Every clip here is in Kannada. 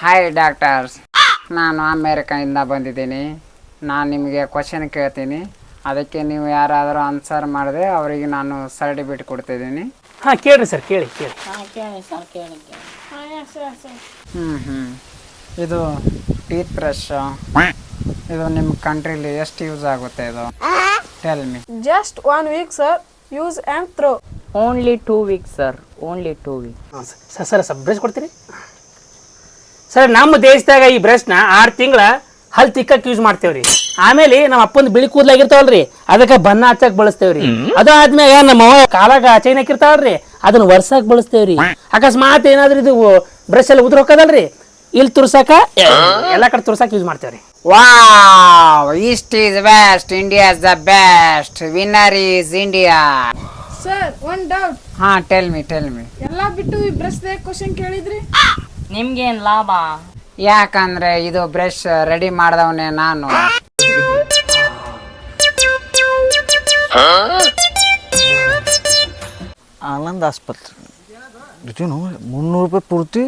ಹಾಯ್ ಡಾಕ್ಟರ್ಸ್ ನಾನು ಅಮೇರಿಕಾಯಿಂದ ಬಂದಿದ್ದೀನಿ. ನಾನು ನಿಮಗೆ ಕ್ವಶನ್ ಕೇಳ್ತೀನಿ. ಅದಕ್ಕೆ ನೀವು ಯಾರಾದರೂ ಆನ್ಸರ್ ಮಾಡಿದ್ರೆ ಅವರಿಗೆ ನಾನು ಸರ್ಟಿಫಿಕೇಟ್ ಕೊಡ್ತಿದ್ದೀನಿ. ಹಾಂ ಕೇಳಿ ಸರ್ ಕೇಳಿ ಕೇಳಿ ಹ್ಞೂ ಹ್ಞೂ ಇದು ಟೀತ್ ಬ್ರಷ್ ಇದು ನಿಮ್ಮ ಕಂಟ್ರಿಲಿ ಎಷ್ಟು ಯೂಸ್ ಆಗುತ್ತೆ ಇದು? Tell me just one week sir use and throw only two weeks sir only two week ಹಾಂ ಸರ್ ಸರ್ ಸರ್ ಬ್ರಷ್ ಕೊಡ್ತೀರಿ? ಸರ್ ನಮ್ಮ ದೇಶದಾಗ ಈ ಬ್ರಷ್ನ ಆರು ತಿಂಗಳ ಹಲ್ ತಿಕ್ಕಕ್ಕೆ ಯೂಸ್ ಮಾಡ್ತೇವ್ರಿ. ಆಮೇಲೆ ನಮ್ಮ ಅಪ್ಪನ ಬಿಳಿ ಕೂದಲಾಗಿರ್ತಾವಲ್ರಿ ಅದಕ್ಕೆ ಬಣ್ಣ ಹಚ್ಚಕ್ ಬಳಸ್ತೇವ್ರಿ. ಅದಾದ್ಮ್ಯಾಗ ನಮ್ಮ ಕಾಲಾಗ ಚೈನ್ ಹಾಕಿರ್ತಾವಲ್ರಿ ಅದನ್ನ ವರ್ಸಕ್ ಬಳಸ್ತೇವ್ರಿ. ಅಕಸ್ಮಾತ್ ಏನಾದ್ರೂ ಇದು ಬ್ರಷ್ ಎಲ್ಲ ಉದ್ರೋಕದಲ್ರಿ ಹೋಗೋದಲ್ರಿ ಇಲ್ಲಿ ತುರ್ಸಕ ಎಲ್ಲ ಕಡೆ ತುರ್ಸಕ್ ಯೂಸ್ ಮಾಡ್ತೇವ್ರಿ. Wow east is best India is the best winner is India sir one doubt ಹಾ ಟೆಲ್ ಮಿ ಟೆಲ್ ಮಿ ಎಲ್ಲ ಬಿಟ್ಟು ಈ ಬ್ರಷ್ ಕ್ವಶನ್ ಕೇಳಿದ್ರಿ? ನಿಮ್ಗೇನ್ ಲಾಭ? ಯಾಕಂದ್ರೆ ಇದು ಬ್ರಷ್ ರೆಡಿ ಮಾಡ್ದವನೇ ನಾನು. ಆನಂದ್ ಆಸ್ಪತ್ರೆ. ಮುನ್ನೂರು ರೂಪಾಯಿ ಪೂರ್ತಿ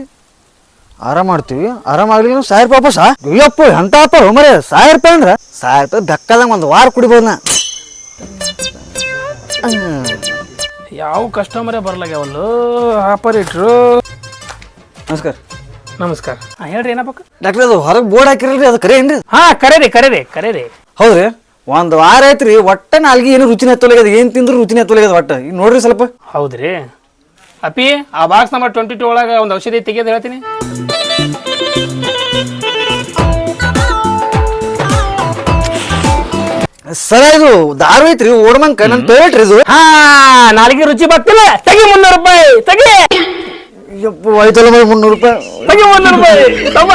ಆರಾಮ್ ಮಾಡ್ತೀವಿ. ಆರಾಮ್ ಆಗ್ಲಿ ನೀವು ಸಾವಿರ ರೂಪಾಯಿ ವಾಪಸ್ ಅಯ್ಯಪ್ಪ ಎಂತ ಅಪ್ಪ ಮರೆ ಸಾವಿರ ರೂಪಾಯಿ ಅಂದ್ರೆ? ಸಾವಿರ ರೂಪಾಯಿ ಬೆಕ್ಕದಂಗೆ ಒಂದು ವಾರ ಕುಡಿಬೋದು ನಾ. ಯಾವ ಕಸ್ಟಮರೇ ಬರ್ಲಾಗ್ಯಾವಲ್ಲು? ಆಪರೇಟ್ರು ನಮಸ್ಕಾರ. ನಮಸ್ಕಾರ. ಹಾಂ ಹೇಳ್ರಿ ಏನಪ್ಪ ಡಾಕ್ಟರ್ ಅದು ಹೊರಗೆ ಬೋರ್ಡ್ ಹಾಕಿರಲ್ರಿ ಅದು ಕರೆ ಏನ್ರಿ? ಹಾಂ ರೀ ಕರೆ ಕರೇರಿ. ಹೌದ್ರಿ? ಒಂದು ವಾರ ಐತ್ರಿ ಒಟ್ಟ ನಾಲ್ಗೆ ಏನು ರುಚಿನ ಹತ್ತೊಲಗದ ಏನು ತಿಂದ್ರು ರುಚಿನ ಹತ್ತೊಲಗದ ಒಟ್ಟ. ಈಗ ನೋಡ್ರಿ ಸ್ವಲ್ಪ. ಹೌದ್ರಿ. ಅಪ್ಪಿ ಆ ಬಾಕ್ಸ್ ನಂಬರ್ ಟ್ವೆಂಟಿ ಟೂ ಒಳಗೆ ಒಂದು ಔಷಧಿ ತೆಗಿಯೋದು ಹೇಳ್ತೀನಿ. ಸರ ಇದು ದಾರು ಐತ್ರಿ ಓಡ್ಮಂಕ ನನ್ ಫೇವ್ರೇಟ್ ರೀ ಇದು. ಹಾ ನಾಲ್ಗೆ ರುಚಿ ಬರ್ತಿಲ್ಲ. ತೆಗಿ ಮುನ್ನೂರು ರೂಪಾಯಿ ತೆಗಿ. ಯಪ್ಪ ಐತಲ್ಲ ಮರೆ ಮುನ್ನೂರು ರೂಪಾಯಿ. ತೆಗಿ ಮುನ್ನೂರು ರೂಪಾಯಿ. ತಮ್ಮ.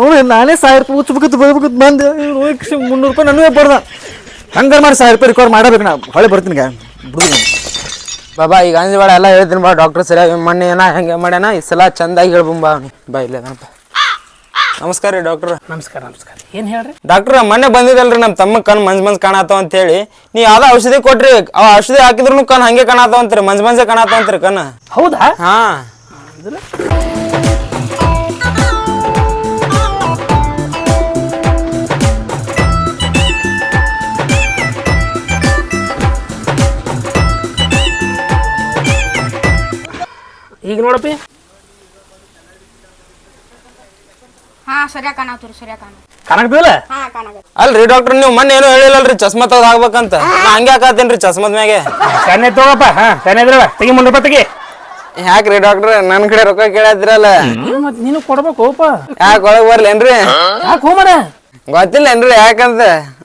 ಅವ್ನು ನಾನೇ ಸಾವಿರ ರೂಪಾಯಿ ಉಚ್ಬೇಕಂತ ಬರ್ಬೇಕಂತ ಬಂದೆ. ಮುನ್ನೂರು ರೂಪಾಯಿ ನನಗೆ ಬರ್ದ. ಹಂಗಾರೆ ಮಾಡಿ ಸಾವಿರ ರೂಪಾಯಿ ರಿಕವರ್ ಮಾಡಬೇಕು ನಾ. ಹೊಳೆ ಬರ್ತೀನಿ ಈಗ. ಬಿಡುದು ಬಾಬಾ ಈಗ ಅಂದ್ರೆ ಎಲ್ಲ ಹೇಳ್ತೀನಿ ಬಾ ಡಾಕ್ಟರ್ ಸರಿಯಾಗಿ ಮೊನ್ನೆ ಏನ ಹೆಂಗೆ ಮಾಡ್ಯಾನ? ಈ ಸಲ ಚಂದಾಗಿ ಹೇಳ್ಬಂಬಾ. ಬಾ ಇಲ್ಲೇ ನಮಸ್ಕಾರ ರೀ ಡಾಕ್ಟ್ರ್. ನಮಸ್ಕಾರ ನಮಸ್ಕಾರ. ಏನು ಹೇಳ್ರಿ? ಡಾಕ್ಟರ್ ಮೊನ್ನೆ ಬಂದಿದ್ದಲ್ರಿ ನಮ್ಮ ತಮ್ಮ ಕಣ್ ಮಂಜ್ ಮಂಜ್ ಕಾಣತಾವ ಅಂತ ಹೇಳಿ ನೀವು ಯಾವ್ದೋ ಔಷಧಿ ಕೊಟ್ರಿ ಆ ಔಷಧಿ ಹಾಕಿದ್ರು ಕಣ್ ಹಂಗೆ ಕಾಣತಾವ ಅಂತ್ರಿ ಮಂಜ್ ಮಂಜೆ ಕಾಣತಾವ ಅಂತ್ರಿ ಕಣ್. ಹೌದಾ? ಹಾ. ಈಗ ನೋಡಪ್ಪಿ ಹಾ ಸರಿಯಾ ಕಾಣತ್ರಿ ಸರಿಯಾ ಕಾಣ. ಕಾಣಕ್ತಿಲ್ಲ ಹಾ ಕಾಣಕ ಅಲ್ರಿ ಡಾಕ್ಟರ್ ನೀವು ಮೊನ್ನೆ ಏನೋ ಹೇಳಿಲ್ಲಲ್ರಿ ಚಸ್ಮಾ ತೆಗ್ದು ಹಾಕ್ಬೇಕಂತ. ನಾ ಹಂಗೆ ಹಾಕತ್ತೇನ್ರಿ ಚಸ್ಮದ ಮ್ಯಾಗೆ. ಸಣ್ಣ ತಗೋಪ್ಪ ಹಾ ಸಣ್ಣ ಇದ್ರಲ್ಲ ತೆಗಿ ಮುನ್ನೂರು ರೂಪಾಯಿ ತೆಗಿ. ಯಾಕ್ರಿ ಡಾಕ್ಟರ್ ನನ್ ಕಡೆ ರೊಕ್ಕ ಕೇಳತ್ತಿರಲ್ಲ ಮತ್ತೆ ನೀನು ಕೊಡ್ಬೇಕುಪ್ಪ ಯಾಕೆ ಒಳಗೆ ಬರ್ಲೇನ್ರಿ? ಯಾಕೆ ಹೋಮರ ಗೊತ್ತಿಲ್ಲೇನ್ರಿ ಯಾಕಂತ?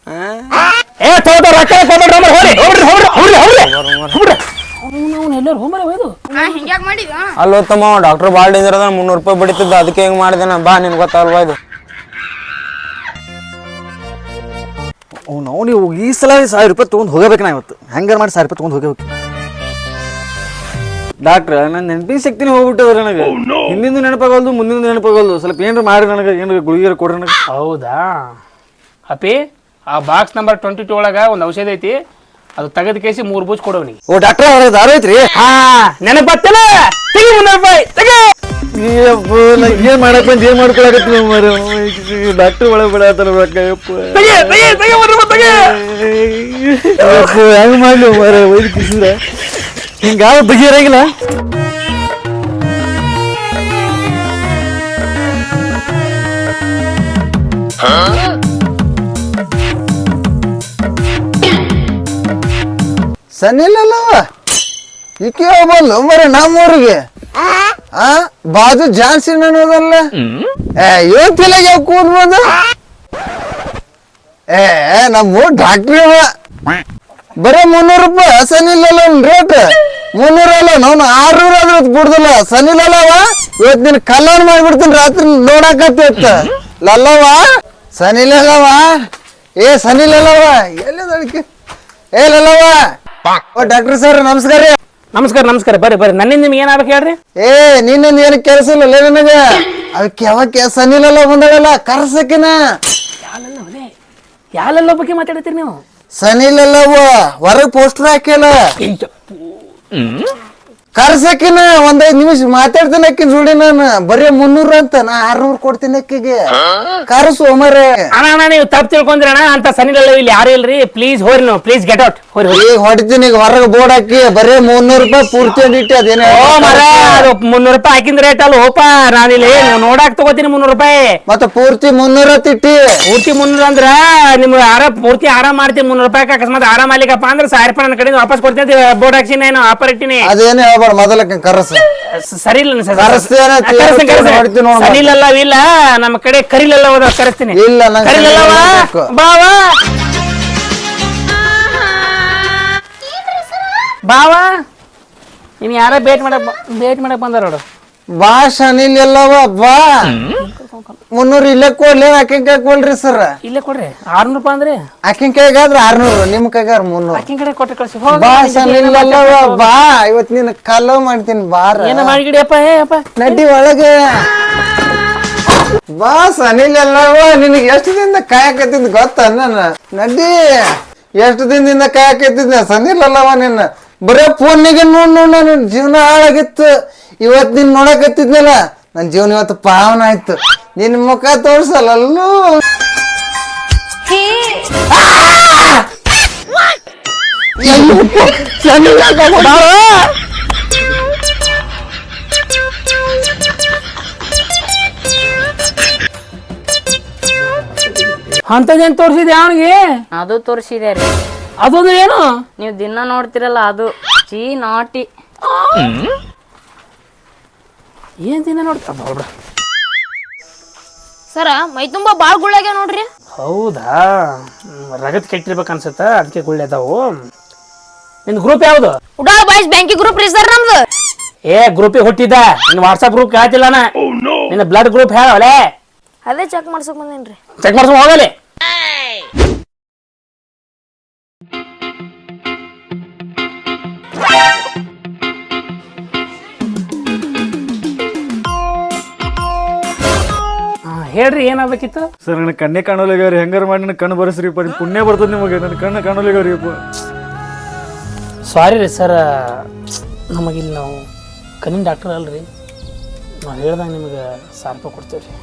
ಆ? ಏ ತಗೋತ ರೊಕ್ಕ ಕೊಡ್ಬೇಡ್ರಿ ಹೋಗ್ರಿ ಹೋಗ್ರಿ ಹೋಗ್ರಿ ಹೋಗ್ರಿ ಹೋಗ್ರಿ ಹೋಗ್ರಿ ಅವ್ನು ಎಲ್ಲರೂ ಹಿಂಗ್ಯಾಕ್ ಮಾಡಿದ ಅಲ್ಲೋ ತಮ್ಮ ಡಾಕ್ಟರ್ ಭಾಳ ಡೇಂಜರ್ ಅದ ಮುನ್ನೂರು ರೂಪಾಯಿ ಬಡಿತಿದ್ದ ಅದಕ್ಕೆ ಹೆಂಗ್ ಮಾಡಿದೆ ಬಾ ನಿನ್ ಗೊತ್ತಾಗಲ್ವಾ ಇದು? ಅವ್ನು ಈ ಸಲ ಸಾವಿರ ರೂಪಾಯಿ ತೊಗೊಂಡು ಹೋಗಬೇಕು ನಾ ಇವತ್ತು. ಹೆಂಗಾರ ಮಾಡಿ ಸಾವಿರ ರೂಪಾಯಿ ತೊಗೊಂಡು ಹೋಗಬೇಕು ಡಾಕ್ಟ್ರ ನನ್ನ ನೆನಪಿನ ಶಕ್ತಿನೇ ಹೋಗ್ಬಿಟ್ಟದ ನನಗೆ. ಹಿಂದಿಂದು ನೆನಪಾಗಲ್ದು ಮುಂದಿಂದು ನೆನಪಾಗಲ್ದು. ಸ್ವಲ್ಪ ಏನ್ರ ಮಾಡಿ ನನಗೆ ಏನ್ರ ಗುಳಿಗೆ ಕೊಡ್ರಿ ನನಗೆ. ಹೌದಾ? ಅಪಿ ಆ ಬಾಕ್ಸ್ ನಂಬರ್ ಟ್ವೆಂಟಿ ಟೂ ಒಳಗೆ ಒಂದು ಔಷಧ ಐತಿ. ಅದು ತೆಗೆದ ಕೇಸಿ ಮೂರು ಬೂಜ್ ಕೊಡೋನಿಗೆ ಓ ಡಾಕ್ಟರ್ ಅವ್ರಿಗೆ ದಾರ ಐತ್ರಿ? ಹಾ ನೆನಪು ಬರ್ತಿಲ್ಲ ತೆಗಿ ಮುನ್ನೂರು ರೂಪಾಯಿ ತೆಗಿ! ಅಯ್ಯಪ್ಪ, ನಾ ಏನ್ ಮಾಡಕ್ ಬಂದ್ ಏನ್ ಮಾಡ್ಕೊಳಕತ್ತಿ ಡಾಕ್ಟರ್ ಒಳಗೆ ಬಿಡತ್ತಾರ ರೊಕ್ಕ ಯಪ್ಪ ತೆಗಿ ತೆಗಿ ತೆಗಿ ಮುನ್ನೂರು ರೂಪಾಯಿ ತೆಗಿ ಹೆಂಗ್ ಮಾಡ್ಲಿ ಮರ ಒಯ್ದು ಕಿಸಿದ್ರ ಹಿಂಗಾವ ಬಗೆಹರಂಗಿಲ್ಲ ಸನಿಲ್ಲವ ಈಕೆ ಹೋಗ್ಬಲ್ಲ ಮರ ನಮ್ಮೂರಿಗೆ. ಆ? ಬಾಜು ಜಾನ್ಸಿ ಅನ್ನೋದಲ್ಲ ಏ ಇವತ್ತಿಲ್ಲ ಯಾವ ಕೂದ್ಬೋದು ಏ ನಮ್ಮ ಡಾಕ್ಟ್ರಿ ಅವ ಬರೀ ಮುನ್ನೂರು ರೂಪಾಯಿ ಸನಿಲ್ಲಲ್ಲ ರೇಟ್ ಮುನ್ನೂರ ಅಲ್ಲ ನಾನು ಆರ್ನೂರ ಆದ್ರೆ ಬಿಡುದಿಲ್ಲ ಸನಿಲ್ಲವ ಇವತ್ತು ನಿನ್ ಕಲ್ಯಾಣ ಮಾಡ್ಬಿಡ್ತೀನಿ ರಾತ್ರಿ ನೋಡಕತ್ತ ಲಲ್ಲವ ಸನಿಲ್ಲವ ಏ ಸನಿಲ್ಲವ ಎಲ್ಲಿದ ಅಡಿಕೆ ಏ ಲಲ್ಲವ ಓ ಡಾಕ್ಟರ್ ಸರ್ ನಮಸ್ಕಾರ ರೀ. ನಮಸ್ಕಾರ ನಮಸ್ಕಾರ. ಬರ್ರಿ ಬರ್ರಿ. ನನ್ನಿಂದ ನಿಮ್ಗೆ ಏನಾಗ್ಬೇಕು ಹೇಳ್ರಿ? ಏ ನಿನ್ನಿಂದ ಏನು ಕೆಲಸ ಇಲ್ಲ ನನಗೆ? ಅದಕ್ಕೆ ಯಾವಾಗ ಸನಿಲೆಲ್ಲ ಬಂದಳಲ್ಲ? ಕರ್ಸಕಿನ ಯಾಲೆಲ್ಲ ಬಗ್ಗೆ ಮಾತಾಡ್ತೀರಿ ನೀವು? ಸನಿಲೆಲ್ಲವ ಹೊರಗೆ ಪೋಸ್ಟರ್ ಹಾಕ್ಯಲ್ಲ ಕರ್ಸಕಿನ ಒಂದ್ ಐದ್ ನಿಮಿಷ ಮಾತಾಡ್ತೀನಿ ಅಕ್ಕಿನ ಜೋಡಿ ನಾನು. ಬರೀ ಮುನ್ನೂರ ಅಂತ ನಾ ಆರ್ನೂರ್ ಕೊಡ್ತೀನಿ ಅಕ್ಕಿಗೆ. ಕರ್ಸು ಅಮರೆ ಅಣ್ಣ ಅಣ್ಣ ನೀವು ತಪ್ಪು ತಿಳ್ಕೊಂಡ್ರಿ ಅಣ್ಣ. ಅಂತ ಸನಿಲ್ಲ ಇಲ್ಲಿ ಯಾರು ಇಲ್ರಿ. ಪ್ಲೀಸ್ ಹೋರಿ ನೀವು. ಪ್ಲೀಸ್ ಗೆಟ್ ಔಟ್ ಹೋರಿ ಹೋರಿ ಈಗ ಹೊಡಿತೀನಿ ಈಗ ಹೊರಗೆ ಬೋರ್ಡ್ ಹಾಕಿ. ಬರೀ ಮುನ್ನೂರು ರೂಪಾಯಿ ಪೂರ್ತಿ ಅಂದಿಟ್ಟು ಅದೇನೇ ಓ ಮರ ಅದು ಮುನ್ನೂರು ರೂಪಾಯಿ ಹಾಕಿದ ರೇಟ್ ಅಲ್ಲ. ಹೋಪ ನಾನಿಲ್ಲಿ ನೋಡಾಕ್ ತಗೋತೀನಿ ಮುನ್ನೂರು ರೂಪಾಯಿ. ಮತ್ತೆ ಪೂರ್ತಿ ಮುನ್ನೂರ ತಿಟ್ಟಿ. ಪೂರ್ತಿ ಮುನ್ನೂರ ಅಂದ್ರ ನಿಮ್ಗೆ ಆರ ಪೂರ್ತಿ ಆರಾಮ್ ಮಾಡ್ತೀನಿ ಮುನ್ನೂರು ರೂಪಾಯಿ. ಅಕಸ್ಮಾತ್ ಆರಾಮ್ ಆಗ್ಲಿಕ್ಕಪ್ಪ ಅಂದ್ರೆ ಸಾವಿರ ರೂಪಾಯಿ ನನ್ನ ಕಡೆ ವಾಪಸ್ ಕೊಡ್ತೀನಿ ಬೋರ್ಡ್ ಹಾಕ್ಸಿ ನಾನು ಆಫರ್ ಇಟ್ಟಿನಿ. ಅದೇನು ಹೇಳ್ಬೇಡ ಮೊದಲ ಕರಸ. ಸರಿ. ಇಲ್ಲ ಸರ್ ಕರೆಸ್ತೇನೆ, ಮಾಡ್ತೀನಿ ನೋಡು. ಇಲ್ಲ. ನಮ್ಮ ಕಡೆ ಕರಿಲಲ್ಲ ಹೋದ ಕರೆಸ್ತೀನಿ. ಇಲ್ಲ, ಬಾವಾ ಕರಿಲಲ್ಲವ ಸನಿಲ್ ಬೇಕು. ಬಾವ ಬಾವ ನೀನ್ ಯಾರ ಭೇಟ್ ಮಾಡಕ್ ಬ- ಭೇಟ್ ಮಾಡಕ್ ಬಂದಾರ ನೋಡು. ಬಾ ಶನಿಲ್ ಎಲ್ಲವ ಬಾ ಮುನ್ನೂರು ಇಲ್ಲೇ ಕೊಡ್ಲಿ ಆಕಿನ ಕೈ ಕೊಡ್ರಿ ಸರ್? ಇಲ್ಲೇ ಕೊಡ್ರಿ. ಆರ್ನೂರು ರೂಪಾಯಿ ಅಂದ್ರೆ? ಆಕಿನ ಕೈಗಾದ್ರೆ ಆರ್ನೂರು ನಿಮ್ ಕೈಗಾರ ಮುನ್ನೂರು. ಆಕಿನ ಕಡೆ ಕೊಟ್ಟು ಕಳ್ಸಿ. ಹೋಗ್ ಬಾ ಎಲ್ಲವ ಮಾತಾಡ್ಕೊ. ಬಾ ಇವತ್ ನಿನ್ನ ಕಲ್ಲೋ ಮಾಡ್ತೀನಿ ಬಾರ. ಏನೋ ಮಾಡಿಗಿಡಿಯಪ್ಪ ಏ ಅಪ್ಪ? ನಡ್ಡಿ ಒಳಗೆ. ಬಾ ಸನಿಲ್ ಎಲ್ಲವ ನಿನಗೆ ಎಷ್ಟು ದಿನದ ಕಾಯಕತ್ತಿದ್ ಗೊತ್ತ ನನ್ನ? ನಡ್ಡಿ ಎಷ್ಟು ದಿನದಿಂದ ಕಾಯಕತ್ತಿದ್ನ ಸನಿಲ್ ಅಲ್ಲವ ನಿನ್ನ. ಬರೇ ಫೋನ್ನಾಗೆ ನೋಡ್ ನೋಡ್ ನನ್ನ ಜೀವನ ಹಾಳಾಗಿತ್ತು. ಇವತ್ ನಿನ್ ನೋಡಕತ್ತಿದ್ನಲ್ಲ ನನ್ನ ಜೀವನ ಇವತ್ತು ಪಾವನ ಆಯ್ತು. ನಿನ್ನ ಮುಖ ತೋರ್ಸಲ್ಲೂ. ಅಂತದೇನ್ ತೋರಿಸಿದೆ ಅವನಿಗೆ? ಅದು ತೋರಿಸಿದೆ ರೀ. ಅದೊಂದು ಏನು? ನೀವು ದಿನ ನೋಡ್ತಿರಲ್ಲ ಅದು. ಚೀ ನಾಟಿ. ಏನ್ ದಿನ ನೋಡ್ತಾರ? ನೋಡ್ರ ಸರ ಮೈ ತುಂಬಾ ಬಾಳ್ ಗುಳ್ಳಾಗ್ಯಾವ ನೋಡ್ರಿ. ಹೌದಾ? ಹ್ಮ್, ರಗತ್ ಕೆಟ್ಟಿರ್ಬೇಕು ಅನ್ಸತ್ತ ಅದಕ್ಕೆ ಗುಳ್ಳೆ ಅದಾವು. ನಿನ್ ಗ್ರೂಪ್ ಯಾವ್ದು? ಉಡಾಳ್ ಬಾಯ್ಸ್ ಬ್ಯಾಂಕಿ ಗ್ರೂಪ್ ರೀ ಸರ್ ನಮ್ದು. ಏ ಗ್ರೂಪ್ ಹುಟ್ಟಿದ್ದ? ನಿನ್ ವಾಟ್ಸಪ್ ಗ್ರೂಪ್ ಕೇಳ್ತಿಲ್ಲ ನಾ. ನಿನ್ನ ಬ್ಲಡ್ ಗ್ರೂಪ್ ಹೇಳವಲೇ. ಅದೇ ಚೆಕ್ ಮಾಡ್ಸಕ್ ಬಂದೇನ್ರಿ. ಚೆಕ್ ಮಾಡ್ಸಕ್ ಹೋಗಲಿ. ಹೇಳ್ರಿ ಏನಾಗಬೇಕಿತ್ತು? ಸರ್ ನನ್ನ ಕಣ್ಣೇ ಕಾಣೋಲಿಗವ್ರಿ ಹೆಂಗಾರ ಮಾಡಿ ನನ್ನ ಕಣ್ಣು ಬರಸ್ರಿ ನಿಮ್ಮ ಪುಣ್ಯ ಬರ್ತದೆ ನಿಮಗೆ. ನನ್ನ ಕಣ್ಣು ಕಾಣೋಲಿಗವ್ರಿ ಸಾರಿ ರೀ ಸರ್ ನಮಗಿಲ್ಲಿ ನಾವು ಕಣ್ಣಿನ ಡಾಕ್ಟರ್ ಅಲ್ರಿ. ನಾವು ಹೇಳ್ದಂಗೆ ನಿಮಗೆ ಸಾವಿರ ರೂಪಾಯಿ ಕೊಡ್ತೇವೆ ರೀ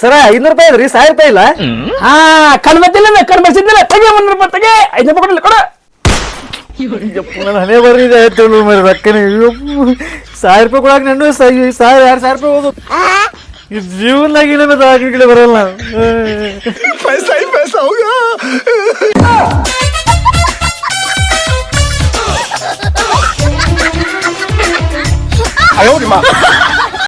ಸರ ಐನೂರು ರೂಪಾಯಿ ಅದ್ರಿ ಸಾವಿರ ರೂಪಾಯಿ ಇಲ್ಲ? ಹಾ ಕಣ್ಮತ್ತಿಲ್ಲ ಬರ್ತಿಲ್ಲ ಕಣ್ ಬರ್ಸಿದ್ದಿಲ್ಲ ತೆಗೆ ಮುನ್ನೂರು ರೂಪಾಯಿ ತೆಗೆ. ಐದು ರೂಪಾಯಿ ಕೊಡಲಿ ಕೊಡ. ನನ್ನ ಹಣೆ ಆಯ್ತು ಮರಿ, ರೊಕ್ಕನೆ ಸಾವಿರ ರೂಪಾಯಿ ಕೊಡಾಕ ನಾನು ಸಾವಿರ, ಎರಡು ಸಾವಿರ ರೂಪಾಯಿ ಹೋದು ಈ ಜೀವನದಾಗ ಇನ್ನೊಮ್ಮೆ પૈಸಾಯ್ પૈಸಾਊਗਾ ಅಯ್ಯೋ ನಾವು.